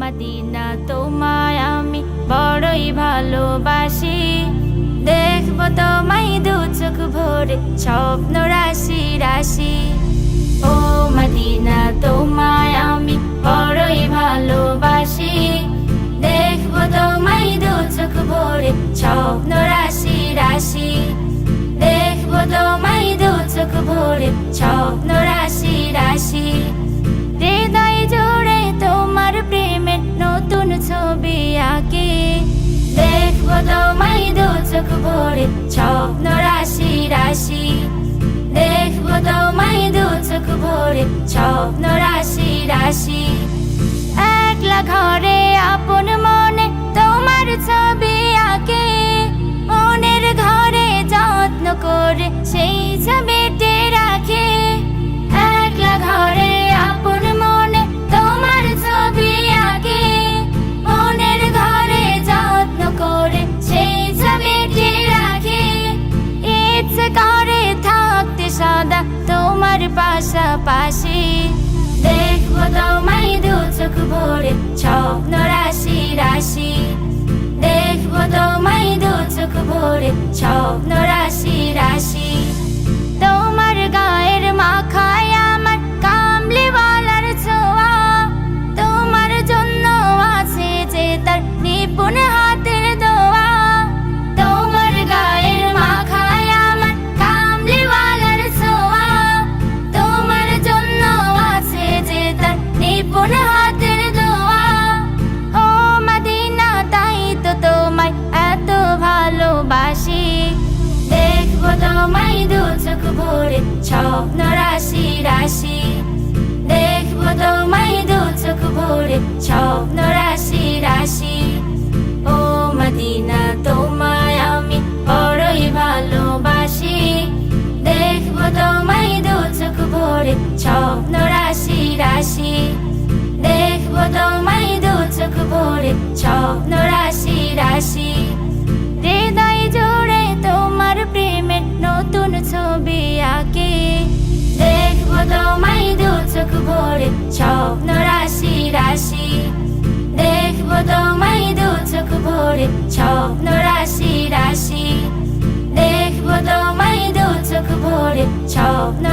মাদিনা তোমায় আমি বড়ই ভালোবাসি। দেখব তোমায় দু চোখ ভরে স্বপ্ন রাশি রাশি। ও মাদিনা তোমায় আমি বড়ই ভালোবাসি। দেখব তোমায় দু চোখ ভরে স্বপ্ন রাশি রাশি। দেখব তোমায় দু চোখ ভরে ভরে স্বপ্ন রাশি রাশি। একলা ঘরে পাশাপাশি দেখব তোমায় দু চোখ ভরে, স্বপ্ন রাশি রাশি। দেখব তোমায় দু চোখ ভরে, স্বপ্ন রাশি রাশি। চোখ ভরে স্বপ্ন রাশি। দেখব তোমায় দু চোখ ভরে স্বপ্ন রাশি রাশি। ও মদিনা, তোমায় আমি বড়ই ভালোবাসি। দেখব তোমায় দু চোখ ভরে স্বপ্ন রাশি রাশি। দেখব তোমায় দু চোখ ভরে স্বপ্ন রাশি রাশি। ভরে স্বপ্ন রাশি রাশি। দেখব তোমায় দু চোখ ভরে স্বপ্ন